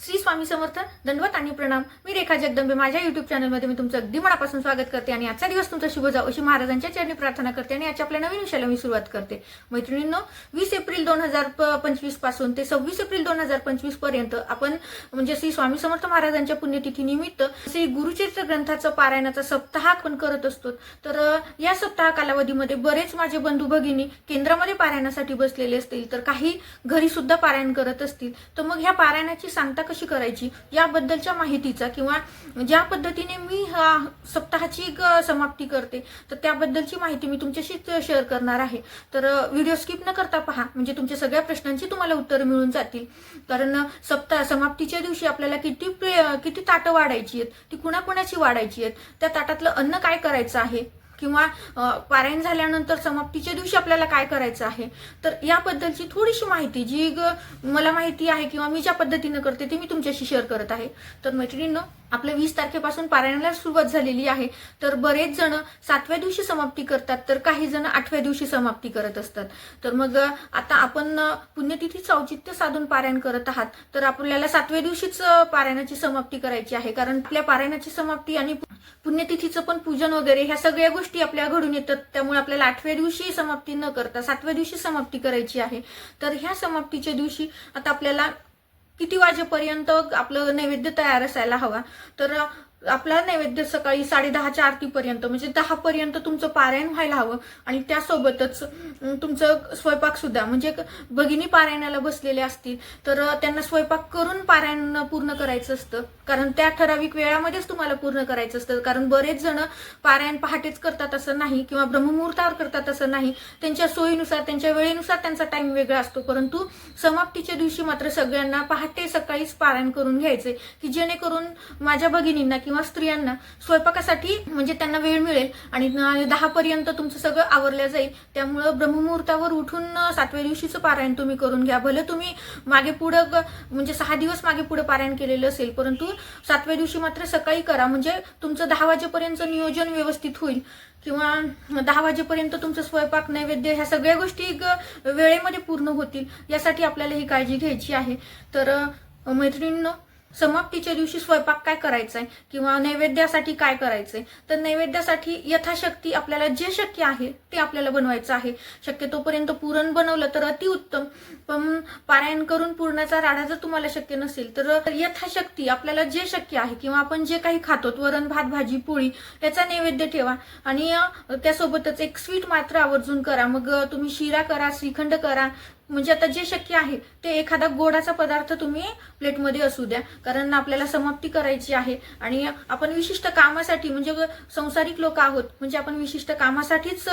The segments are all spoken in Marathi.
श्री स्वामी समर्थ दंडवत आणि प्रणाम. मी रेखा जगदंबे. माझ्या युट्यूब चॅनलमध्ये मी तुमचं अगदी मनापासून स्वागत करते आणि आजचा दिवस तुमचा शुभ जाऊ अशी महाराजांच्या चरणी प्रार्थना करते आणि आजच्या आपल्या नवीन विषयाला मी सुरुवात करते. मैत्रिणींनो वीस एप्रिल दोन हजार पंचवीसपासून ते सव्वीस एप्रिल दोन हजार पंचवीसपर्यंत आपण म्हणजे श्री स्वामी समर्थ महाराजांच्या पुण्यतिथी निमित्त श्री गुरुचरित्र ग्रंथाचं पारायणाचा सप्ताह आपण करत असतो. तर या सप्ताह कालावधीमध्ये बरेच माझे बंधू भगिनी केंद्रामध्ये पारायणासाठी बसलेले असतील तर काही घरी सुद्धा पारायण करत असतील. तर मग ह्या पारायणाची सांगता कशी करायची याबद्दलच्या माहितीचा किंवा ज्या पद्धतीने मी हा सप्ताहाची समाप्ती करते तर त्याबद्दलची माहिती मी तुमच्याशी शेअर करणार आहे. तर व्हिडिओ स्किप न करता पहा म्हणजे तुमच्या सगळ्या प्रश्नांची तुम्हाला उत्तर मिळून जातील. कारण सप्ताह समाप्तीच्या दिवशी आपल्याला किती किती ताटं वाढायची आहेत ती कुणाकुणाची वाढायची आहेत त्या ताटातलं अन्न काय करायचं आहे? किंवा पारायण झाल्यानंतर समाप्तीच्या दिवशी आपल्याला काय करायचं आहे? तर याबद्दलची थोडीशी माहिती जी मला माहिती आहे किंवा मी ज्या पद्धतीनं करते ती मी तुमच्याशी शेअर करत आहे. तर मैत्रिणींनो आपल्या वीस तारखेपासून पारायणाला सुरुवात झालेली आहे. तर बरेच जण सातव्या दिवशी समाप्ती करतात तर काही जण आठव्या दिवशी समाप्ती करत असतात. तर मग आता आपण पुण्यतिथीचं औचित्य साधून पारायण करत आहात. तर आपल्याला सातव्या दिवशीच पारायणाची समाप्ती करायची आहे. कारण आपल्या पारायणाची समाप्ती आणि पुण्यतिथीचं पण पूजन वगैरे ह्या सगळ्या गोष्टी आपल्या घडून येतात. त्यामुळे आपल्याला आठव्या दिवशी समाप्ती न करता सातव्या दिवशी समाप्ती करायची आहे. तर ह्या समाप्तीच्या दिवशी आता आपल्याला किती वाजेपर्यंत आपलं नैवेद्य तयार असायला हवा? तर आपला नैवेद्य सकाळी साडे दहाच्या आरतीपर्यंत म्हणजे दहा पर्यंत तुमचं पारायण व्हायला हवं आणि त्यासोबतच तुमचं स्वयंपाक सुद्धा. म्हणजे भगिनी पारायणाला बसलेले असतील तर त्यांना स्वयंपाक करून पारायण पूर्ण करायचं असतं. कारण त्या ठराविक वेळामध्येच तुम्हाला पूर्ण करायचं असतं. कारण बरेच जण पारायण पहाटेच करतात असं नाही किंवा ब्रह्ममुहूर्तावर करतात असं नाही. त्यांच्या सोयीनुसार त्यांच्या वेळेनुसार त्यांचा टाइम वेगळा असतो. परंतु समाप्तीच्या दिवशी मात्र सगळ्यांना पहाटे सकाळीच पारायण करून घ्यायचे की जेणेकरून माझ्या भगिनींना किंवा स्त्रियांना स्वयंपाकासाठी म्हणजे त्यांना वेळ मिळेल आणि दहा पर्यंत तुमचं सगळं आवरलं जाईल. त्यामुळं ब्रह्ममुहूर्तावर उठून सातव्या दिवशीचं पारायण तुम्ही करून घ्या. भले तुम्ही मागे पुढं ग- म्हणजे सहा दिवस मागे पुढे पारायण केलेलं असेल परंतु सातव्या दिवशी मात्र सकाळी करा. म्हणजे तुमचं दहा वाजेपर्यंत नियोजन व्यवस्थित होईल. किंवा दहा वाजेपर्यंत तुमचं स्वयंपाक नैवेद्य ह्या सगळ्या गोष्टी ग- वेळेमध्ये पूर्ण होतील. यासाठी आपल्याला ही काळजी घ्यायची आहे. तर मैत्रिणींनो समाप्तीच्या दिवशी स्वयंपाक काय करायचा आहे किंवा नैवेद्यासाठी काय करायचंय? तर नैवेद्यासाठी यथाशक्ती आपल्याला जे शक्य आहे ते आपल्याला बनवायचं आहे. शक्यतोपर्यंत पुरण बनवलं तर अतिउत्तम पण पारायण करून पुरणाचा राडा जर तुम्हाला शक्य नसेल तर यथाशक्ती आपल्याला जे शक्य आहे किंवा आपण जे काही खातो वरण भात भाजी पोळी याचा नैवेद्य ठेवा. आणि त्यासोबतच एक स्वीट मात्र आवर्जून करा. मग तुम्ही शिरा करा श्रीखंड करा म्हणजे आता जे शक्य आहे ते एखादा गोडाचा पदार्थ तुम्ही प्लेटमध्ये असू द्या. कारण आपल्याला समाप्ती करायची आहे आणि आपण विशिष्ट कामासाठी म्हणजे संसारिक लोक आहोत म्हणजे आपण विशिष्ट कामासाठीच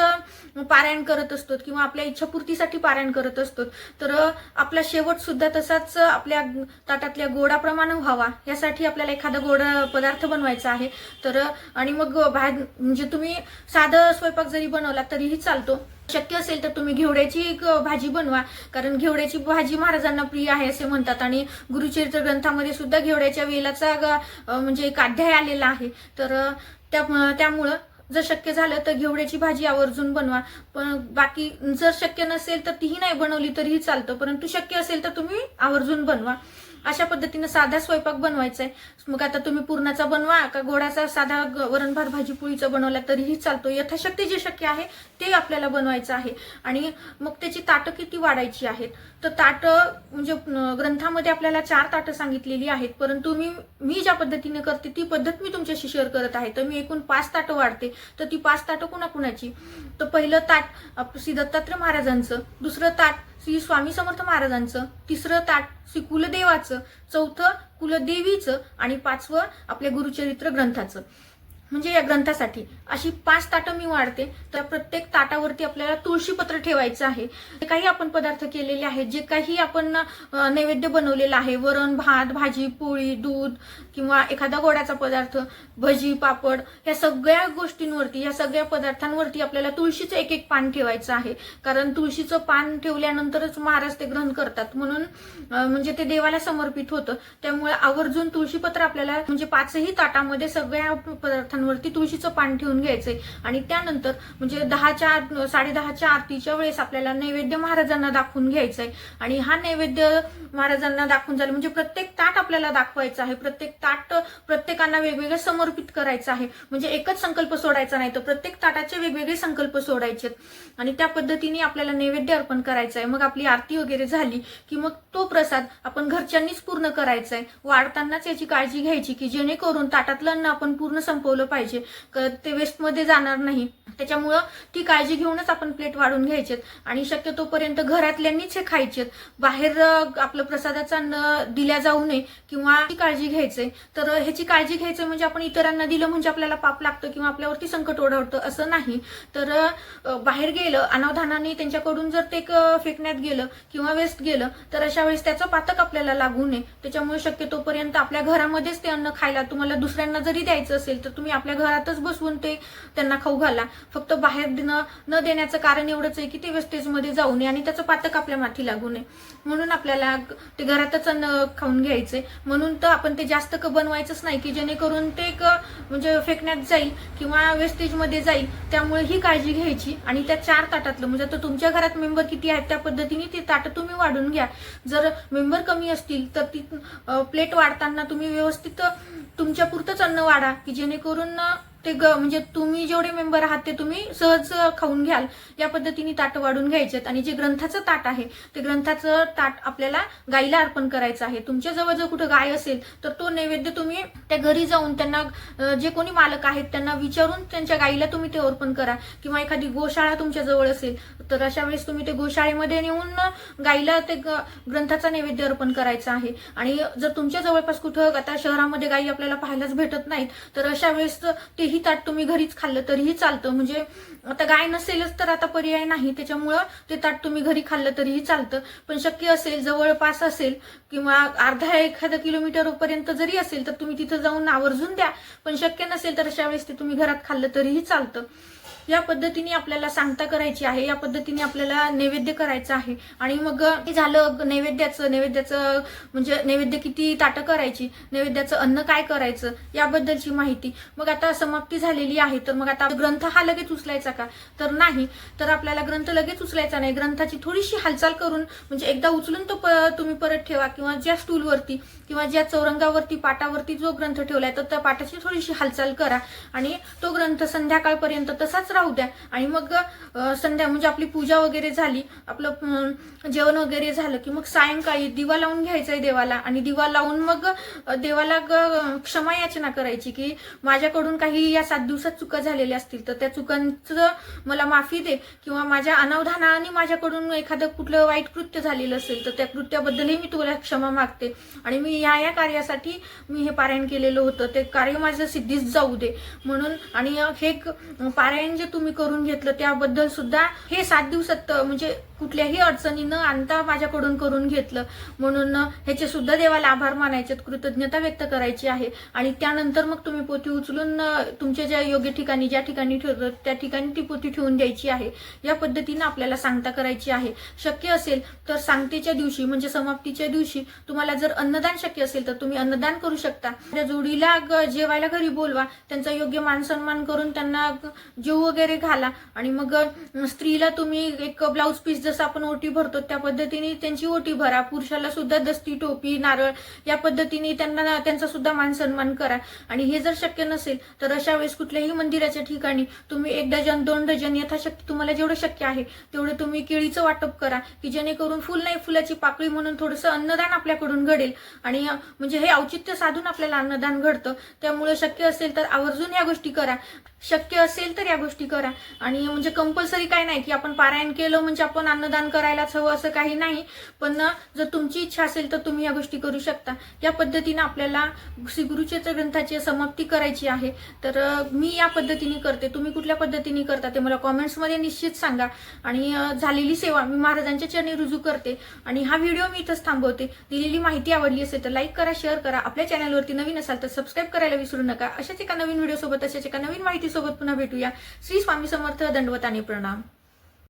पारायण करत असतो किंवा आपल्या इच्छापूर्तीसाठी पारायण करत असतो. तर आपला शेवट सुद्धा तसाच आपल्या ताटातल्या गोडाप्रमाणे व्हावा. यासाठी आपल्याला एखादा गोड पदार्थ बनवायचा आहे. तर आणि मग बाहेर म्हणजे तुम्ही साधं स्वयंपाक जरी बनवला तरीही चालतो. शक्य असेल तर तुम्ही घेवड्याची एक भाजी बनवा. कारण घेवड्याची भाजी महाराजांना प्रिय आहे असे म्हणतात. आणि गुरुचरित्र ग्रंथामध्ये सुद्धा घेवड्याच्या वेलाचा म्हणजे एक अध्याय आलेला आहे. तर त्या त्यामुळं जर शक्य झालं तर घेवड्याची भाजी आवर्जून बनवा. पण बाकी जर शक्य नसेल तर तीही नाही बनवली तरीही चालतं. परंतु शक्य असेल तर तुम्ही आवर्जून बनवा. अशा पद्धतीनं साधा स्वयंपाक बनवायचा आहे मग आता तुम्ही पूर्णाचा बनवा का गोडाचा साधा ग- भाजी पोळीचा बनवला तरीही चालतो. यथाशक्ती जे शक्य आहे ते आपल्याला बनवायचं आहे. आणि मग त्याची ताटं किती वाढायची आहेत? तर ताटं म्हणजे ग्रंथामध्ये आपल्याला चार ताटं सांगितलेली आहेत. परंतु मी मी ज्या पद्धतीने करते ती पद्धत मी तुमच्याशी शेअर करत आहे. तर मी एकूण पाच ताटं वाढते. तर ती पाच ताटं कुणाकुणाची? तर पहिलं ताट आप- श्री दत्तात्रय महाराजांचं. दुसरं ताट श्री स्वामी समर्थ महाराजांचं तिसरं ताट श्री कुलदेवाचं चौथं कुलदेवीचं आणि पाचवं आपल्या गुरुचरित्र ग्रंथाचं. म्हणजे या ग्रंथासाठी अशी पाच ताटं मी वाढते. तर प्रत्येक ताटावरती आपल्याला तुळशीपत्र ठेवायचं आहे. जे काही आपण पदार्थ केलेले आहेत जे काही आपण नैवेद्य बनवलेलं आहे वरण भात भाजी पोळी दूध किंवा एखादा गोड्याचा पदार्थ भजी पापड या सगळ्या गोष्टींवरती या सगळ्या पदार्थांवरती आपल्याला तुळशीचं एक एक पान ठेवायचं आहे. कारण तुळशीचं पान ठेवल्यानंतरच महाराज ते ग्रहण करतात. म्हणून म्हणजे ते देवाला समर्पित होतं. त्यामुळे आवर्जून तुळशीपत्र आपल्याला म्हणजे पाचही ताटामध्ये सगळ्या पदार्थांना पानांवरती तुळशीचं पान ठेवून घ्यायचंय आणि त्यानंतर म्हणजे दहाच्या साडेदहाच्या आरतीच्या वेळेस आपल्याला नैवेद्य महाराजांना दाखवून घ्यायचंय. आणि हा नैवेद्य महाराजांना दाखवून झालं म्हणजे प्रत्येक ताट आपल्याला दाखवायचं आहे. प्रत्येक ताट प्रत्येकांना वेगवेगळे समर्पित करायचं आहे. म्हणजे एकच संकल्प सोडायचा नाही तर प्रत्येक ताटाचे वेगवेगळे संकल्प सोडायचे. आणि त्या पद्धतीने आपल्याला नैवेद्य अर्पण करायचं आहे मग आपली आरती वगैरे झाली की मग तो प्रसाद आपण घरच्यांनीच पूर्ण करायचा आहे वाढतानाच याची काळजी घ्यायची की जेणेकरून ताटातलं अन्न आपण पूर्ण संपवलं पाहिजे. ते वेस्टमध्ये जाणार नाही. त्याच्यामुळं ती काळजी घेऊनच आपण प्लेट वाढून घ्यायचेत. आणि शक्यतोपर्यंत घरातल्यांनीच हे खायचेत. बाहेर आपलं प्रसादाचा अन्न दिल्या जाऊ नये किंवा ती काळजी घ्यायचंय. तर ह्याची काळजी घ्यायचं म्हणजे आपण इतरांना दिलं म्हणजे आपल्याला पाप लागतं किंवा आपल्यावरती संकट ओढवतं असं नाही. तर बाहेर गेलं अनावधानाने त्यांच्याकडून जर ते फेकण्यात गेलं किंवा वेस्ट गेलं तर अशा वेळेस त्याचं पातक आपल्याला लागू नये. त्याच्यामुळे शक्यतोपर्यंत आपल्या घरामध्येच ते अन्न खायला तुम्हाला दुसऱ्यांना जरी द्यायचं असेल तर तुम्ही आपल्या घरातच बसवून ते त्यांना खाऊ घाला. फक्त बाहेर न न देण्याचं कारण एवढंच आहे की ते वेस्टेजमध्ये जाऊ नये आणि त्याचं पातक आपल्या माथी लागू नये. म्हणून आपल्याला ते घरातच अन्न खाऊन घ्यायचे म्हणून तर आपण ते जास्त क बनवायचंच नाही की जेणेकरून ते एक म्हणजे फेकण्यात जाईल किंवा वेस्टेजमध्ये जाईल. त्यामुळे ही काळजी घ्यायची आणि त्या चार ताटातलं म्हणजे आता तुमच्या घरात मेंबर किती आहेत त्या पद्धतीने ते ताटं तुम्ही वाढून घ्या. जर मेंबर कमी असतील तर ती प्लेट वाढताना तुम्ही व्यवस्थित तुमच्या पुरतंच अन्न वाढा की जेणेकरून ते ग म्हणजे तुम्ही जेवढे मेंबर आहात ते तुम्ही सहज खाऊन घ्याल. या पद्धतीने ताट वाढून घ्यायचेत आणि जे ग्रंथाचं ताट आहे ते ग्रंथाचं ताट आपल्याला गाईला अर्पण करायचं आहे. तुमच्या जवळ जर कुठं गाय असेल तर तो नैवेद्य तुम्ही त्या घरी जाऊन त्यांना जे कोणी मालक आहेत त्यांना विचारून त्यांच्या गाईला तुम्ही ते अर्पण करा. किंवा एखादी गोशाळा तुमच्या जवळ असेल तर अशा वेळेस तुम्ही ते गोशाळेमध्ये नेऊन गाईला ते ग- ग्रंथाचा नैवेद्य अर्पण करायचा आहे. आणि जर तुमच्या जवळपास कुठं आता शहरामध्ये गाई आपल्याला पाहायलाच भेटत नाहीत तर अशा वेळेस ते तेही ताट तुम्ही घरीच खाल्लं तरीही चालतं. म्हणजे आता गाय नसेलच तर आता पर्याय नाही. त्याच्यामुळं ते ताट तुम्ही घरी खाल्लं तरीही चालतं. पण शक्य असेल जवळपास असेल किंवा अर्धा एखाद्या किलोमीटर पर्यंत जरी असेल तर तुम्ही तिथं जाऊन आवर्जून द्या. पण शक्य नसेल तर अशा वेळेस ते तुम्ही घरात खाल्लं तरीही चालतं. या पद्धतीने आपल्याला सांगता करायची आहे या पद्धतीने आपल्याला नैवेद्य करायचं आहे. आणि मग हे झालं नैवेद्याचं नैवेद्याचं म्हणजे नैवेद्य किती ताटं करायची नैवेद्याचं अन्न काय करायचं याबद्दलची माहिती. मग आता समाप्ती झालेली आहे तर मग आता ग्रंथ हा लगेच उचलायचा का? तर नाही. तर आपल्याला ग्रंथ लगेच उचलायचा नाही. ग्रंथाची थोडीशी हालचाल करून म्हणजे एकदा उचलून तो प- तुम्ही परत ठेवा किंवा ज्या स्टूलवरती किंवा ज्या चौरंगावरती पाटावरती जो ग्रंथ ठेवलाय तर त्या पाटाची थोडीशी हालचाल करा. आणि तो ग्रंथ संध्याकाळपर्यंत तसाच राहू द्या. आणि मग संध्या म्हणजे आपली पूजा वगैरे झाली आपलं जेवण वगैरे झालं की मग सायंकाळी दिवा लावून घ्यायचाय देवाला. आणि दिवा लावून मग देवाला ग- क्षमा याचना करायची की माझ्याकडून काही या सात दिवसात चुका झालेल्या असतील तर त्या चुकांचं मला माफी दे किंवा माझ्या अनावधानाने माझ्याकडून एखादं कुठलं वाईट कृत्य झालेलं असेल तर त्या कृत्याबद्दलही मी तुला क्षमा मागते. आणि मी या या कार्यासाठी मी हे पारायण केलेलं होतं. ते कार्य माझं सिद्धीच जाऊ दे. म्हणून आणि हे पारायण जे तुम्ही करून घेतलं त्याबद्दल सुद्धा हे सात दिवसात म्हणजे कुठल्याही अडचणी न आणता माझ्याकडून करून घेतलं. म्हणून ह्याचे सुद्धा देवाला आभार मानायचे कृतज्ञता व्यक्त करायची आहे. आणि त्यानंतर मग तुम्ही पोथी उचलून तुमच्या ज्या योग्य ठिकाणी ज्या ठिकाणी ठेवतो त्या ठिकाणी ती पोथी ठेवून द्यायची आहे. या पद्धतीनं आपल्याला सांगता करायची आहे. शक्य असेल तर सांगतेच्या दिवशी म्हणजे समाप्तीच्या दिवशी तुम्हाला जर अन्नदान शक्य असेल तर तुम्ही अन्नदान करू शकता. त्या जोडीला ग- जेवायला घरी बोलवा. त्यांचा योग्य मान सन्मान करून त्यांना ग- जेव वगैरे घाला. आणि मग स्त्रीला तुम्ही एक ब्लाऊज पीस जसं आपण ओटी भरतो त्या पद्धतीने त्यांची ओटी भरा. पुरुषाला सुद्धा दस्ती टोपी नारळ या पद्धतीने त्यांना त्यांचा सुद्धा मान सन्मान करा. आणि हे जर शक्य नसेल तर अशा वेळेस कुठल्याही मंदिराच्या ठिकाणी तुम्ही एक डझन दोन डझन यथाशक्ती तुम्हाला जेवढं शक्य आहे तेवढं तुम्ही केळीचं वाटप करा की जेणेकरून फुल नाही फुलाची पाकळी म्हणून थोडंसं अन्नदान आपल्याकडून घडेल. आणि म्हणजे हे औचित्य साधून आपल्याला अन्नदान घडतं. त्यामुळे शक्य असेल तर आवर्जून या गोष्टी करा. शक्य असेल तर या गोष्टी करा. आणि म्हणजे कंपल्सरी काय नाही की आपण पारायण केलं म्हणजे आपण अन्नदान करायलाच हवं असं काही नाही. पण जर तुमची इच्छा असेल तर तुम्ही या गोष्टी करू शकता. या पद्धतीने आपल्याला श्री ग्रंथाची समाप्ती करायची आहे. तर मी या पद्धतीने करते. तुम्ही कुठल्या पद्धतीने करता ते मला कॉमेंट्समध्ये निश्चित सांगा. आणि झालेली सेवा मी महाराजांच्या चरणी रुजू करते. आणि हा व्हिडिओ मी इथंच थांबवते. दिलेली माहिती आवडली असेल तर लाईक करा शेअर करा. आपल्या चॅनलवरती नवीन असाल तर सबस्क्राईब करायला विसरू नका. अशाच एका नवीन व्हिडिओ सोबत अशाच एका नवीन माहितीसोबत पुन्हा भेटूया. श्री स्वामी समर्थ दंडवताने प्रणाम.